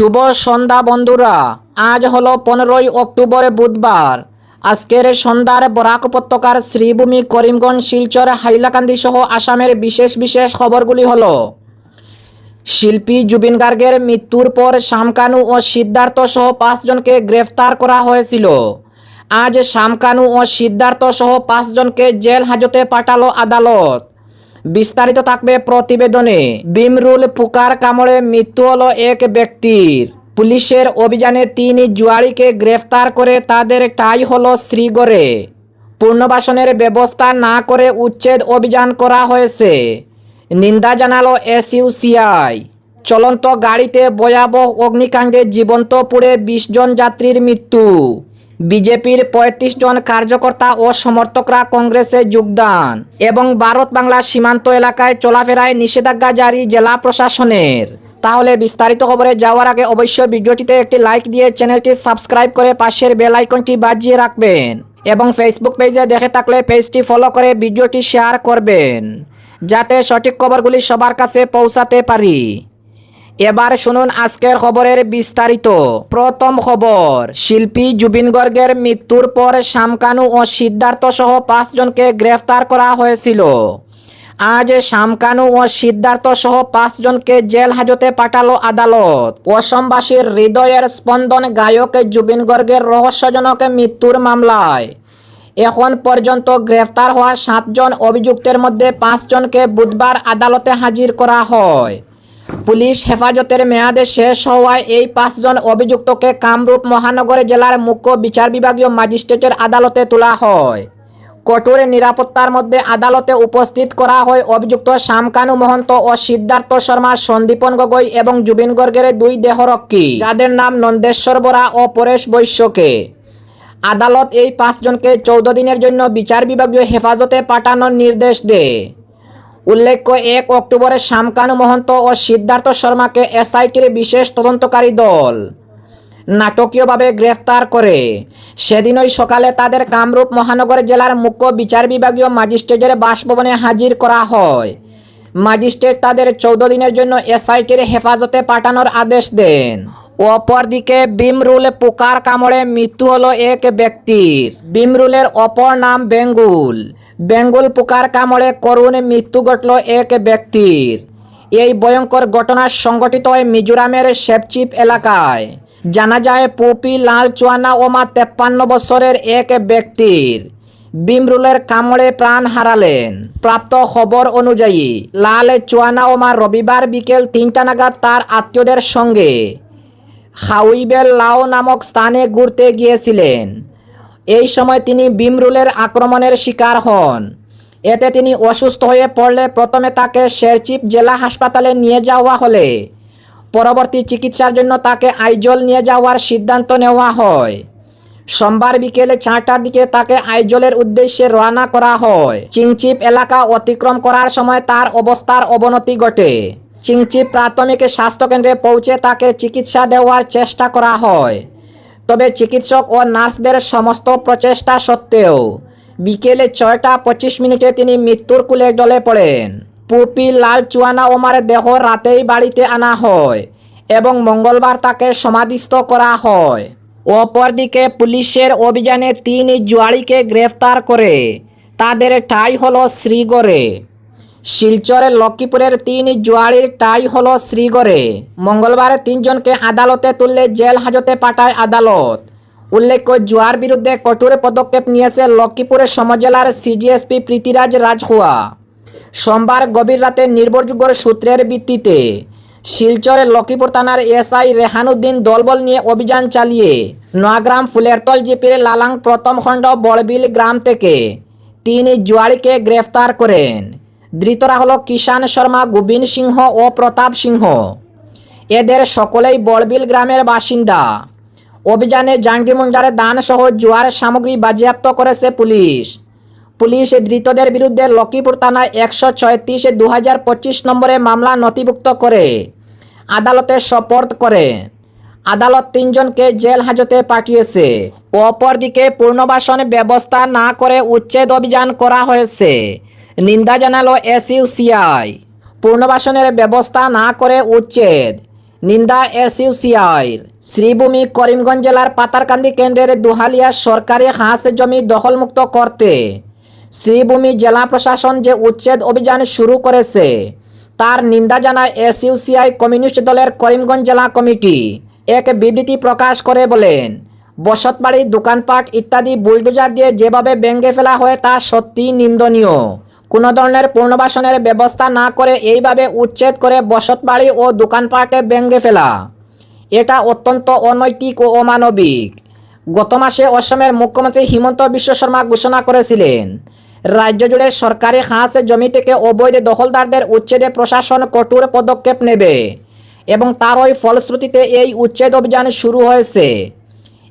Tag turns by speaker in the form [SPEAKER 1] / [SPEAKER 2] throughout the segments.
[SPEAKER 1] শুভ সন্ধ্যা বন্ধুরা। আজ হলো পনেরোই অক্টোবর বুধবার। আজকের সন্ধ্যার বরাক উপত্যকার শ্রীভূমি করিমগঞ্জ, শিলচর, হাইলাকান্দি সহ আসামের বিশেষ বিশেষ খবরগুলি হল শিল্পী জুবিন গার্গের মৃত্যুর পর শামকানু ও সিদ্ধার্থ সহ পাঁচজনকে গ্রেফতার করা হয়েছিল। আজ শামকানু ও সিদ্ধার্থ সহ পাঁচজনকে জেল হাজতে পাঠালো আদালত। বিস্তারিত থাকবে প্রতিবেদনে। বিমরুল পুকার কামড়ে মৃত্যু হল এক ব্যক্তির। পুলিশের অভিযানে তিন জুয়ারিকে গ্রেফতার করে তাদের টাই হল শ্রীগড়ে। পুনর্বাসনের ব্যবস্থা না করে উচ্ছেদ অভিযান করা হয়েছে। নিন্দা জানালো এসইউসিআই। চলন্ত গাড়িতে ভয়াবহ অগ্নিকাণ্ডে জীবন্ত পুড়ে বিশ জন যাত্রীর মৃত্যু। বিজেপির পঁয়ত্রিশ জন কার্যকর্তা ও সমর্থকরা কংগ্রেসে যোগদান এবং ভারত বাংলা সীমান্ত এলাকায় চলাফেরায় নিষেধাজ্ঞা জারি জেলা প্রশাসনের। তাহলে বিস্তারিত খবরে যাওয়ার আগে অবশ্যই ভিডিওটিতে একটি লাইক দিয়ে চ্যানেলটি সাবস্ক্রাইব করে পাশের বেল আইকনটি বাজিয়ে রাখবেন এবং ফেসবুক পেজে দেখে থাকলে পেজটি ফলো করে ভিডিওটি শেয়ার করবেন, যাতে সঠিক খবরগুলি সবার কাছে পৌঁছাতে পারি। এবার শুনুন আজকের খবরের বিস্তারিত। প্রথম খবর, শিল্পী জুবিন গর্গের মৃত্যুর পর শামকানু ও সিদ্ধার্থ সহ পাঁচজনকে গ্রেফতার করা হয়েছিল। আজ শামকানু ও সিদ্ধার্থ সহ পাঁচজনকে জেল হাজতে পাঠালো আদালত। অসমবাসীর হৃদয়ের স্পন্দন গায়ক জুবিন গর্গের রহস্যজনক মৃত্যুর মামলায়। এখন পর্যন্ত গ্রেফতার হওয়া সাতজন অভিযুক্তের মধ্যে পাঁচজনকে বুধবার আদালতে হাজির করা হয়। পুলিশ হেফাজতের মেয়াদে শেষ হওয়ায় এই পাঁচজন অভিযুক্তকে কামরূপ মহানগর জেলার মুখ্য বিচার বিভাগীয় ম্যাজিস্ট্রেটের আদালতে তোলা হয়। কঠোর নিরাপত্তার মধ্যে আদালতে উপস্থিত করা হয় অভিযুক্ত শামকানু মহন্ত ও সিদ্ধার্থ শর্মা, সন্দীপন গগৈ এবং জুবিন গর্গের দুই দেহরক্ষী যাদের নাম নন্দেশ্বর বরা ও পরেশ বৈশ্যকে। আদালত এই পাঁচজনকে চৌদ্দ দিনের জন্য বিচার বিভাগীয় হেফাজতে পাঠানোর নির্দেশ দেয়। উল্লেখ্য, এক অক্টোবরে শামকানু মহন্ত ও সিদ্ধার্থ শর্মাকে এসআইটির বিশেষ তদন্তকারী দল নাটকীয়ভাবে গ্রেফতার করে। সেদিনই সকালে তাদের কামরূপ মহানগর জেলার মুখ্য বিচার বিভাগীয় ম্যাজিস্ট্রেটের বাসভবনে হাজির করা হয়। ম্যাজিস্ট্রেট তাদের চৌদ্দ দিনের জন্য এসআইটির হেফাজতে পাঠানোর আদেশ দেন। অপরদিকে বিমরুল পোকার কামড়ে মৃত্যু হলো এক ব্যক্তির। বিমরুলের অপর নাম বেঙ্গুল। বেঙ্গুল পোকার কামড়ে করুণ মৃত্যু ঘটল এক ব্যক্তির। এই ভয়ঙ্কর ঘটনা সংঘটিত মিজোরামের শেপচিপ এলাকায়। জানা যায়, পুপি লাল চুয়ানা ওমা তেপ্পান্ন বছরের এক ব্যক্তির বিমরুলের কামড়ে প্রাণ হারালেন। প্রাপ্ত খবর অনুযায়ী, লাল চুয়ানা ওমা রবিবার বিকেল তিনটা নাগাদ তার আত্মীয়দের সঙ্গে হাউইবেল লাও নামক স্থানে ঘুরতে গিয়েছিলেন। এই সময় তিনি বিমরুলের আক্রমণের শিকার হন। এতে তিনি অসুস্থ হয়ে পড়লে প্রথমে তাকে শেরচিপ জেলা হাসপাতালে নিয়ে যাওয়া হলে। পরবর্তী চিকিৎসার জন্য তাকে আইজল নিয়ে যাওয়ার সিদ্ধান্ত নেওয়া হয়। সোমবার বিকেলে চারটার দিকে তাকে আইজলের উদ্দেশ্যে রওনা করা হয়। চিংচিপ এলাকা অতিক্রম করার সময় তার অবস্থার অবনতি ঘটে। চিংচিপ প্রাথমিক স্বাস্থ্যকেন্দ্রে পৌঁছে তাকে চিকিৎসা দেওয়ার চেষ্টা করা হয়। তবে চিকিৎসক ও নার্সদের সমস্ত প্রচেষ্টা সত্ত্বেও বিকেলে ছয়টা পঁচিশ মিনিটে তিনি মৃত্যুর কুলে ডলে পড়েন। পুপি লাল চুয়ানা ওমার দেহ রাতেই বাড়িতে আনা হয় এবং মঙ্গলবার তাকে সমাধিস্থ করা হয়। অপরদিকে পুলিশের অভিযানে তিন জুয়ারিকে গ্রেফতার করে তাদের ঠাই হলো শ্রীগড়ে। শিলচরের লক্ষ্মীপুরের তিন জুয়ারির টাই হল শ্রীগড়ে। মঙ্গলবার তিনজনকে আদালতে তুললে জেল হাজতে পাঠায় আদালত। উল্লেখ্য জুয়ার বিরুদ্ধে কঠোর পদক্ষেপ নিয়েছে লক্ষ্মীপুরের সমজেলার সিডিএসপি প্রীতিরাজ রাজহুয়া। সোমবার গভীর রাতে নির্ভরযোগ্য সূত্রের ভিত্তিতে শিলচরের লক্ষ্মীপুর থানার এসআই রেহানুদ্দিন দলবল নিয়ে অভিযান চালিয়ে নোয়াগ্রাম ফুলেরতল জিপির লালাং প্রথম খণ্ড বড়বিল গ্রাম থেকে তিন জুয়ারিকে গ্রেফতার করেন। ধৃতরা হলো কিষান শর্মা, গোবিন্দ সিংহ ও প্রতাপ সিংহ। এদের সকলেই বড়বিল গ্রামের বাসিন্দা। অভিযানে জাঙ্গিমুন্ডারে দান সহ জুয়ার সামগ্রী বাজেয়াপ্ত করেছে পুলিশ। পুলিশ ধৃতদের বিরুদ্ধে লক্ষ্মীপুর থানায় একশো ছয়ত্রিশ দু হাজার পঁচিশ নম্বরে মামলা নথিভুক্ত করে, আদালতে সোপর্দ করে। আদালত তিনজনকে জেল হাজতে পাঠিয়েছে। অপরদিকে পুনর্বাসন ব্যবস্থা না করে উচ্ছেদ অভিযান করা হয়েছে। নিন্দা জানালো এসইউসিআই পুনর্বাসনের ব্যবস্থা না করে উচ্ছেদ। নিন্দা এসইউসিআইর শ্রীভূমি করিমগঞ্জ জেলার পাতারকান্দি কেন্দ্রের দুহালিয়া সরকারি হাঁস জমি দখলমুক্ত করতে। শ্রীভূমি জেলা প্রশাসন যে উচ্ছেদ অভিযান শুরু করেছে, তার নিন্দা জানায় এসইউসিআই কমিউনিস্ট দলের করিমগঞ্জ জেলা কমিটি। এক বিবৃতি প্রকাশ করে বলেন, বসতবাড়ি, দোকানপাট ইত্যাদি বুলডোজার দিয়ে যেভাবে ভেঙে ফেলা হয় তা সত্যি নিন্দনীয়। কোনো ধরনের পুনর্বাসনের ব্যবস্থা না করে এইভাবে উচ্ছেদ করে বসতবাড়ি ও দোকানপাটে ভেঙে ফেলা। এটা অত্যন্ত অনৈতিক ও অমানবিক। গত মাসে অসমের মুখ্যমন্ত্রী হিমন্ত বিশ্ব শর্মা ঘোষণা করেছিলেন, রাজ্য জুড়ে সরকারি হাঁস জমি থেকে অবৈধ দখলদারদের উচ্ছেদে প্রশাসন কঠোর পদক্ষেপ নেবে এবং তারই ফলশ্রুতিতে এই উচ্ছেদ অভিযান শুরু হয়েছে।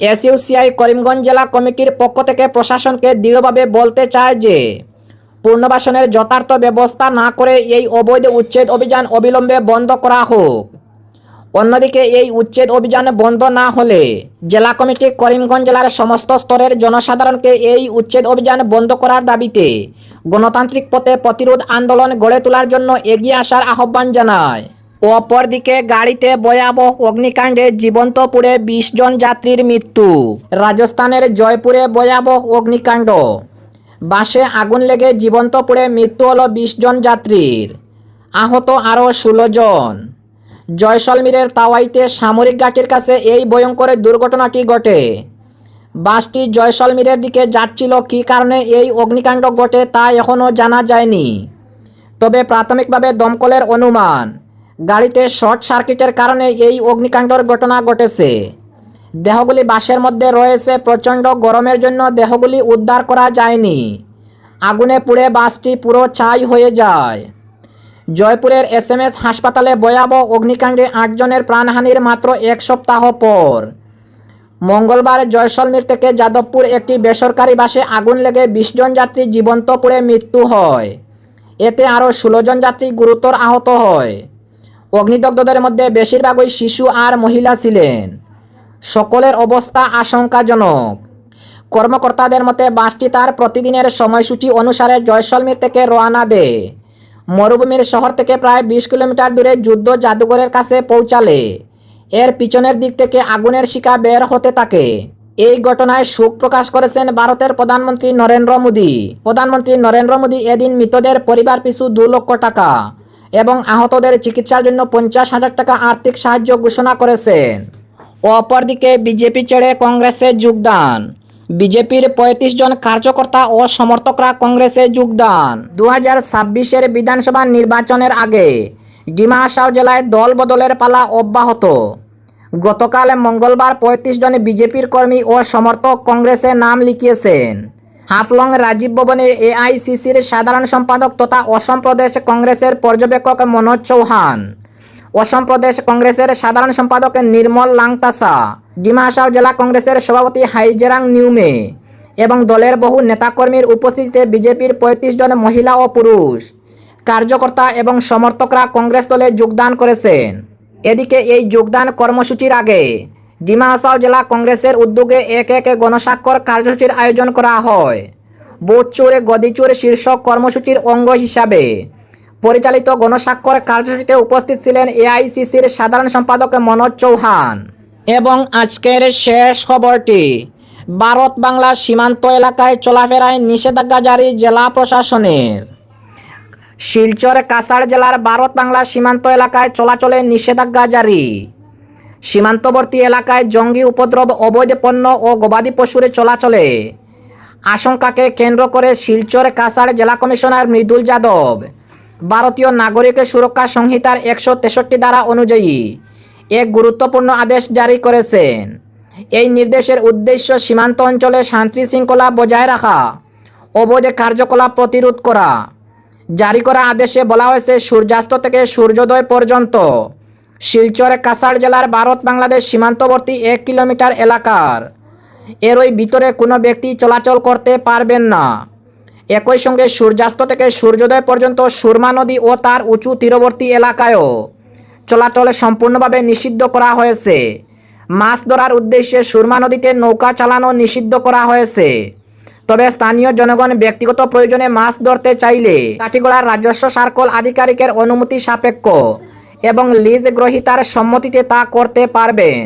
[SPEAKER 1] এসইউসিআই করিমগঞ্জ জেলা কমিটির পক্ষ থেকে প্রশাসনকে দৃঢ়ভাবে বলতে চায় যে পুনর্বাসনের যথার্থ ব্যবস্থা না করে এই অবৈধ উচ্ছেদ অভিযান অবিলম্বে বন্ধ করা হোক। অন্যদিকে এই উচ্ছেদ অভিযান বন্ধ না হলে জেলা কমিটি করিমগঞ্জ জেলার সমস্ত স্তরের জনসাধারণকে এই উচ্ছেদ অভিযান বন্ধ করার দাবিতে গণতান্ত্রিক পথে প্রতিরোধ আন্দোলন গড়ে তোলার জন্য এগিয়ে আসার আহ্বান জানায়। অপরদিকে গাড়িতে ভয়াবহ অগ্নিকাণ্ডে জীবন্ত পুড়ে বিশ জন যাত্রীর মৃত্যু। রাজস্থানের জয়পুরে ভয়াবহ অগ্নিকাণ্ড। বাসে আগুন লেগে জীবন্ত পুড়ে মৃত্যু হলো বিশ জন যাত্রীর। আহত আরও ষোলো জন। জয়সলমীরের তাওয়াইতে সামরিক ঘাটির কাছে এই ভয়ঙ্কর দুর্ঘটনাটি ঘটে। বাসটি জয়সলমীরের দিকে যাচ্ছিল কী কারণে এই অগ্নিকাণ্ড ঘটে তা এখনও জানা যায়নি। তবে প্রাথমিকভাবে দমকলের অনুমান, গাড়িতে শর্ট সার্কিটের কারণে এই অগ্নিকাণ্ডর ঘটনা ঘটেছে। দেহগুলি বাসের মধ্যে রয়েছে, প্রচণ্ড গরমের জন্য দেহগুলি উদ্ধার করা যায়নি। আগুনে পুড়ে বাসটি পুরো ছাই হয়ে যায়। জয়পুরের এস এম এস হাসপাতালে ভয়াবহ অগ্নিকাণ্ডে আটজনের প্রাণহানির মাত্র এক সপ্তাহ পর। মঙ্গলবার জয়সলমীর থেকে যাদবপুর একটি বেসরকারি বাসে আগুন লেগে বিশ জন যাত্রী জীবন্ত পুড়ে মৃত্যু হয়। এতে আরও ষোলো জন যাত্রী গুরুতর আহত হয়। অগ্নিদগ্ধদের মধ্যে বেশিরভাগই শিশু আর মহিলা ছিলেন। সকলের অবস্থা আশঙ্কাজনক। কর্মকর্তাদের মতে, বাসটি তার প্রতিদিনের সময়সূচি অনুসারে জয়সলমীর থেকে রওনা দেয়। মরুভূমির শহর থেকে প্রায় বিশ কিলোমিটার দূরে যুদ্ধ জাদুঘরের কাছে পৌঁছালে। এর পিছনের দিক থেকে আগুনের শিকা বের হতে থাকে। এই ঘটনায় শোক প্রকাশ করেছেন ভারতের প্রধানমন্ত্রী নরেন্দ্র মোদী। প্রধানমন্ত্রী নরেন্দ্র মোদী এদিন মৃতদের পরিবার পিছু দু লক্ষ টাকা এবং আহতদের চিকিৎসার জন্য পঞ্চাশ হাজার টাকা আর্থিক সাহায্য ঘোষণা করেছেন। অপরদিকে বিজেপি ছেড়ে কংগ্রেসে যোগদান। বিজেপির পঁয়ত্রিশ জন কার্যকর্তা ও সমর্থকরা কংগ্রেসে যোগদান। দু হাজার ছাব্বিশের বিধানসভা নির্বাচনের আগে ডিমা জেলায় দল বদলের পালা অব্যাহত। গতকাল মঙ্গলবার পঁয়ত্রিশ জন বিজেপির কর্মী ও সমর্থক কংগ্রেসে নাম লিখিয়েছেন। হাফলং রাজীব ভবনে এআইসিসির সাধারণ সম্পাদক তথা অসম প্রদেশ কংগ্রেসের পর্যবেক্ষক মনোজ চৌহান। অসম প্রদেশ কংগ্রেসের সাধারণ সম্পাদক নির্মল লাংতাসা, ডিমা হাসাও জেলা কংগ্রেসের সভাপতি হাইজেরাং নিউমে এবং দলের বহু নেতাকর্মীর উপস্থিতিতে বিজেপির পঁয়ত্রিশ জন মহিলা ও পুরুষ কার্যকর্তা এবং সমর্থকরা কংগ্রেস দলে যোগদান করেছেন। এদিকে এই যোগদান কর্মসূচির আগে ডিমা হাসাও জেলা কংগ্রেসের উদ্যোগে এক এক গণস্বাক্ষর কার্যসূচির আয়োজন করা হয়। চোরে গদিচোর শীর্ষক কর্মসূচির অঙ্গ হিসাবে পরিচালিত গণস্বাক্ষর কার্যসূচিতে উপস্থিত ছিলেন এআইসিসির সাধারণ সম্পাদক মনোজ চৌহান। এবং আজকের শেষ খবরটি, ভারত বাংলা সীমান্ত এলাকায় চলাফেরায় নিষেধাজ্ঞা জারি জেলা প্রশাসনের। শিলচর কাছাড় জেলার ভারত বাংলা সীমান্ত এলাকায় চলাচলে নিষেধাজ্ঞা জারি। সীমান্তবর্তী এলাকায় জঙ্গি উপদ্রব, অবৈধ পণ্য ও গবাদি পশুর চলাচলে। আশঙ্কাকে কেন্দ্র করে শিলচর কাছাড় জেলা কমিশনার মৃদুল যাদব ভারতীয় নাগরিকের সুরক্ষা সংহিতার একশো তেষট্টি ধারা অনুযায়ী এক গুরুত্বপূর্ণ আদেশ জারি করেছেন। এই নির্দেশের উদ্দেশ্য সীমান্ত অঞ্চলে শান্তি শৃঙ্খলা বজায় রাখা, অবৈধ কার্যকলাপ প্রতিরোধ করা। জারি করা আদেশে বলা হয়েছে, সূর্যাস্ত থেকে সূর্যোদয় পর্যন্ত শিলচর, কাছাড় জেলার ভারত, বাংলাদেশ সীমান্তবর্তী এক কিলোমিটার এলাকার। এরই ভিতরে কোনো ব্যক্তি চলাচল করতে পারবেন না। একই সঙ্গে সূর্যাস্ত থেকে সূর্যোদয় পর্যন্ত সুরমা নদী ও তার উঁচু তীরবর্তী এলাকায়ও চলাচল সম্পূর্ণভাবে নিষিদ্ধ করা হয়েছে। মাছ ধরার উদ্দেশ্যে সুরমা নদীতে নৌকা চালানো নিষিদ্ধ করা হয়েছে। তবে স্থানীয় জনগণ ব্যক্তিগত প্রয়োজনে মাছ ধরতে চাইলে কাঠিগড়ার রাজস্ব সার্কল আধিকারিকের অনুমতি সাপেক্ষ এবং লিজ গ্রহীতার সম্মতিতে তা করতে পারবেন।